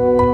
you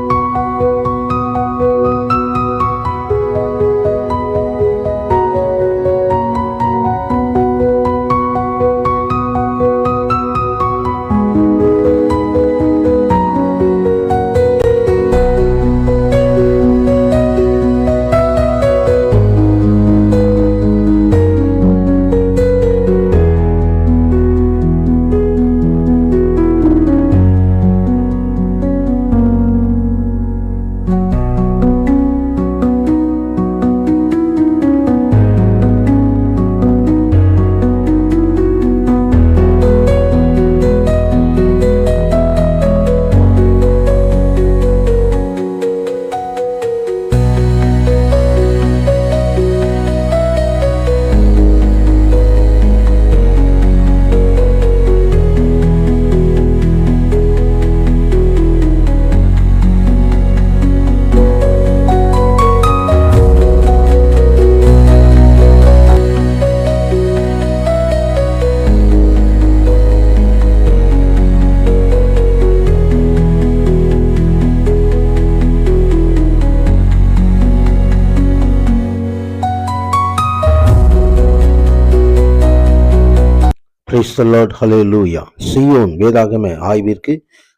கிறிஸ்தலாட் ஹலே லூயா Zion வேதாகம ஆய்விற்கு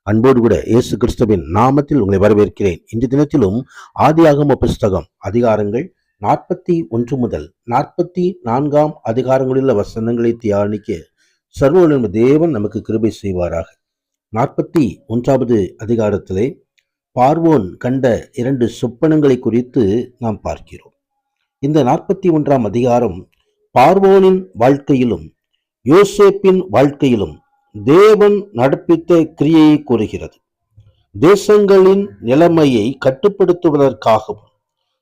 அன்போடு கூட இயேசு கிறிஸ்துவின் நாமத்தில் உங்களை வரவேற்கிறேன். இன்று தினத்திலும் ஆதியாகம புஸ்தகம் அதிகாரங்கள் நாற்பத்தி ஒன்று முதல் நாற்பத்தி நான்காம் அதிகாரங்களிலுள்ள வசனங்களை தியானிக்க சர்வவல்லமை தேவன் நமக்கு கிருபை செய்வாராக. நாற்பத்தி ஒன்றாவது அதிகாரத்திலே பார்வோன் கண்ட இரண்டு சொப்பனங்களை குறித்து நாம் பார்க்கிறோம். இந்த நாற்பத்தி ஒன்றாம் அதிகாரம் பார்வோனின் வாழ்க்கையிலும் யோசேப்பின் வாழ்க்கையிலும் தேவன் நடப்பித்த கிரியையை கூறுகிறது. தேசங்களின் நிலைமையை கட்டுப்படுத்துவதற்காகவும்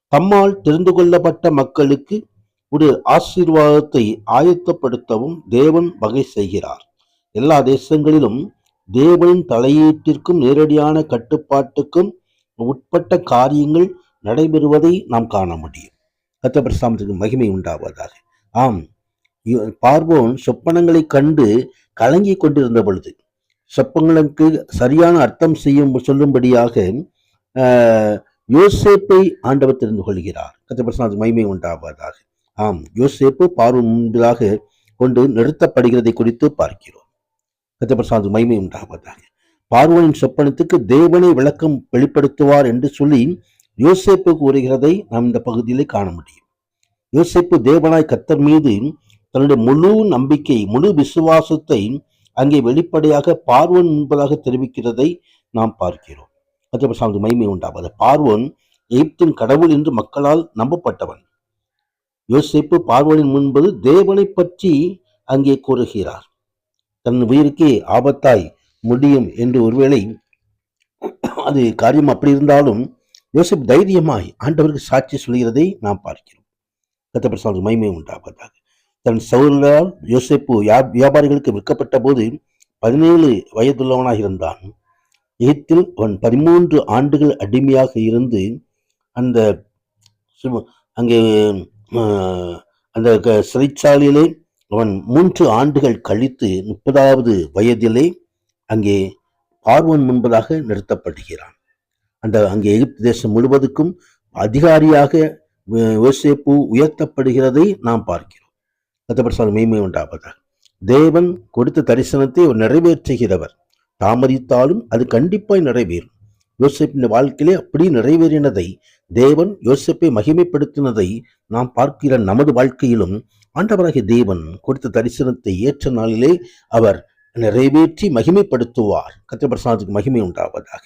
தம்மால் தெரிந்து கொள்ளப்பட்ட மக்களுக்கு ஒரு ஆசீர்வாதத்தை ஆயத்தப்படுத்தவும் தேவன் வகை செய்கிறார். எல்லா தேசங்களிலும் தேவனின் தலையீட்டிற்கும் நேரடியான கட்டுப்பாட்டுக்கும் உட்பட்ட காரியங்கள் நடைபெறுவதை நாம் காண முடியும். கத்தபிரசாமத்துக்கு மகிமை உண்டாவதாக. ஆம். பார்வோன் சொப்பனங்களை கண்டு கலங்கி கொண்டிருந்த பொழுது சொப்பங்களுக்கு சரியான அர்த்தம் செய்யும் சொல்லும்படியாக யோசேப்பை ஆண்டவர் தெரிந்து கொள்கிறார். கத்தபிரசாமத்துக்கு மைமை உண்டாவதாக. ஆம் யோசேப்பு பார்வோன் முன்பதாக கொண்டு நிறுத்தப்படுகிறதை குறித்து பார்க்கிறோம். கத்தபிரசாந்து மைமை உண்டாவதாக. பார்வோனின் சொப்பனத்துக்கு தேவனை விளக்கம் வெளிப்படுத்துவார் என்று சொல்லி யோசேப்பு கூறுகிறதை நாம் இந்த பகுதியிலே காண முடியும். யோசேப்பு தேவனாய் கத்தர் மீது தன்னுடைய முழு நம்பிக்கை முழு விசுவாசத்தை அங்கே வெளிப்படையாக பார்வன் முன்பதாக தெரிவிக்கிறதை நாம் பார்க்கிறோம். கத்தபிரசாந்து மகிமை உண்டாவது பார்வன் எகிப்தின் கடவுள் என்று மக்களால் நம்பப்பட்டவன். யோசிப்பு பார்வனின் முன்பது தேவனை பற்றி அங்கே கூறுகிறார். தன் உயிருக்கே ஆபத்தாய் முடியும் என்று ஒருவேளை அது காரியம் அப்படி இருந்தாலும் யோசிப் தைரியமாய் ஆண்டவருக்கு சாட்சி சொல்கிறதை நாம் பார்க்கிறோம். கத்தப்பிரசாத மகிமை உண்டாவதாக. தன் சௌரால் யோசேப்பு வியாபாரிகளுக்கு விற்கப்பட்ட போது பதினேழு வயதுள்ளவனாக இருந்தான் எகிப்தில் அவன் பதிமூன்று ஆண்டுகள் அடிமையாக இருந்து அந்த சு- அங்கே அந்த க- சிறைச்சாலையிலே அவன் மூன்று ஆண்டுகள் கழித்து முப்பதாவது வயதிலே அங்கே பார்வன் முன்பதாக நிறுத்தப்படுகிறான். அந்த அங்கே எகிப்து தேசம் முழுவதுக்கும் அதிகாரியாக யோசேப்பு உயர்த்தப்படுகிறதை நாம் பார்க்கிறோம். கத்தப்பட்ட மேன்மை உண்டாவதாக தேவன் கொடுத்த தரிசனத்தை அவர் நிறைவேற்றுகிறவர். தாமதித்தாலும் அது கண்டிப்பாய் நிறைவேறும். யோசிப்பின் வாழ்க்கையிலே அப்படி நிறைவேறினதை தேவன் யோசிப்பை மகிமைப்படுத்தினதை நாம் பார்க்கிற நமது வாழ்க்கையிலும் ஆண்டவராகிய தேவன் கொடுத்த தரிசனத்தை ஏற்ற நாளிலே அவர் நிறைவேற்றி மகிமைப்படுத்துவார். கத்திரபிரசாதத்துக்கு மகிமை உண்டாவதாக.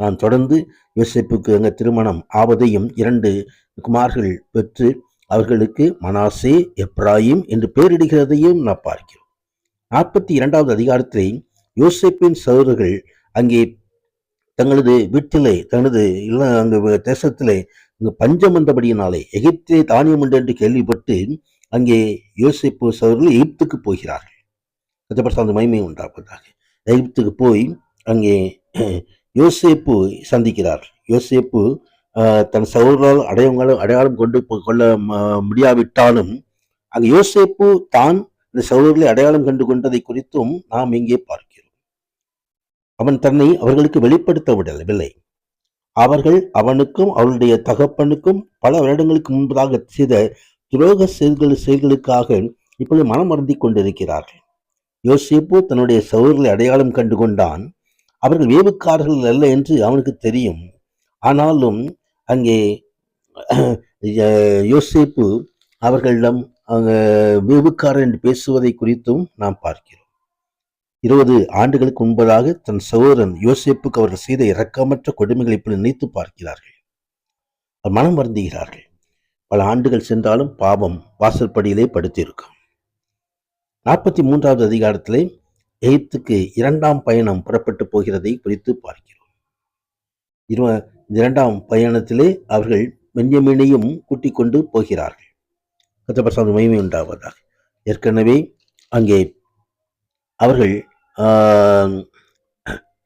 நான் தொடர்ந்து யோசிப்புக்கு எங்கள் திருமணம் ஆவதையும் இரண்டு குமார்கள் பெற்று அவர்களுக்கு மனாசே எப்ராயிம் என்று பெயரிடுகிறதையும் நான் பார்க்கிறோம். நாற்பத்தி இரண்டாவது அதிகாரத்திலே யோசேப்பின் சகோதரர்கள் அங்கே தங்களது வீட்டிலே தனது இல்ல அங்கு தேசத்திலே இங்கு பஞ்சம் வந்தபடியினாலே எகிப்திலே தானியம் உண்டு என்று கேள்விப்பட்டு அங்கே யோசேப்பு சகோதரர்கள் எகிப்துக்கு போகிறார்கள். கத்தப்பட்ட மகிமை உண்டாவதாக. எகிப்துக்கு போய் அங்கே யோசேப்பு சந்திக்கிறார். யோசேப்பு தன் சகோதரால் அடையாளம் அடையாளம் கொண்டு கொள்ள முடியாவிட்டாலும் அங்கு யோசேப்பு தான் இந்த சகோதரர்களை அடையாளம் கண்டு கொண்டதை குறித்தும் நாம் இங்கே பார்க்கிறோம். அவன் தன்னை அவர்களுக்கு வெளிப்படுத்த விடவில்லை. அவர்கள் அவனுக்கும் அவருடைய தகப்பனுக்கும் பல வருடங்களுக்கு முன்பதாக செய்த துரோக செயல்கள் செயல்களுக்காக இப்பொழுது மனம் வருந்திக் கொண்டிருக்கிறார்கள். யோசிப்பு தன்னுடைய சகோதரர்களை அடையாளம் கண்டு கொண்டான். அவர்கள் வேவுக்காரர்கள் அல்ல என்று அவனுக்கு தெரியும். ஆனாலும் அங்கே யோசிப்பு யோசேப்பு அவர்களிடம் அவங்க வேவுக்காரர் என்று பேசுவதை குறித்தும் நாம் பார்க்கிறோம். இருபது ஆண்டுகளுக்கு முன்பதாக தன் சகோதரன் யோசிப்புக்கு அவர்கள் செய்த இரக்கமற்ற கொடுமைகளை இப்படி நினைத்து பார்க்கிறார்கள். மனம் வருந்துகிறார்கள். பல ஆண்டுகள் சென்றாலும் பாவம் வாசற்படியிலே படுத்திருக்கும். நாற்பத்தி மூன்றாவது அதிகாரத்திலே எகிப்துக்கு இரண்டாம் பயணம் புறப்பட்டு போகிறதை குறித்து பார்க்கிறோம். இருவ இரண்டாம் பயணத்திலே அவர்கள் பென்யமீனையும் கூட்டிக் கொண்டு போகிறார்கள் கத்தபசாமி மகிமை உண்டாவதாக. ஏற்கனவே அங்கே அவர்கள்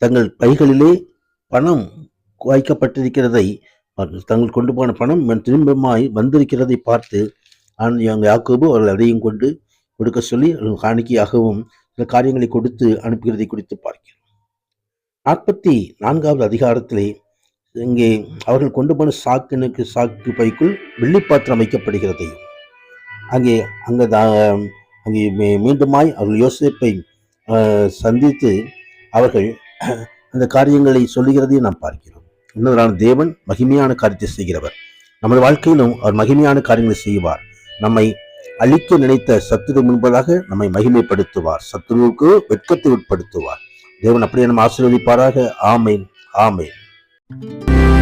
தங்கள் பைகளிலே பணம் வைக்கப்பட்டிருக்கிறதை தங்கள் கொண்டு போன பணம் திரும்பமாய் வந்திருக்கிறதை பார்த்து அங்கே யாக்கோபு அவர்கள் அதையும் கொண்டு கொடுக்க சொல்லி காணிக்கையாகவும் சில காரியங்களை கொடுத்து அனுப்புகிறதை குறித்து பார்க்கிறோம். நாற்பத்தி நான்காவது அதிகாரத்திலே இங்கே அவர்கள் கொண்டு போன சாக்கினுக்கு சாக்கு பைக்குள் வெள்ளிப்பாத்திரம் வைக்கப்படுகிறது. அங்கே அங்கே அங்கே மீ- மீண்டுமாய் அவர்கள் யோசிப்பை சந்தித்து அவர்கள் அந்த காரியங்களை சொல்லுகிறதையும் நாம் பார்க்கிறோம். இன்னொரு தேவன் மகிமையான காரியத்தை செய்கிறவர். நமது வாழ்க்கையிலும் அவர் மகிமையான காரியங்களை செய்வார். நம்மை அழிக்க நினைத்த சத்துரு முன்பதாக நம்மை மகிமைப்படுத்துவார். சத்துருவுக்கு வெட்கத்தை உட்படுத்துவார். தேவன் அப்படியே நம்ம ஆசீர்வதிப்பாராக. ஆமேன். ஆமேன். Música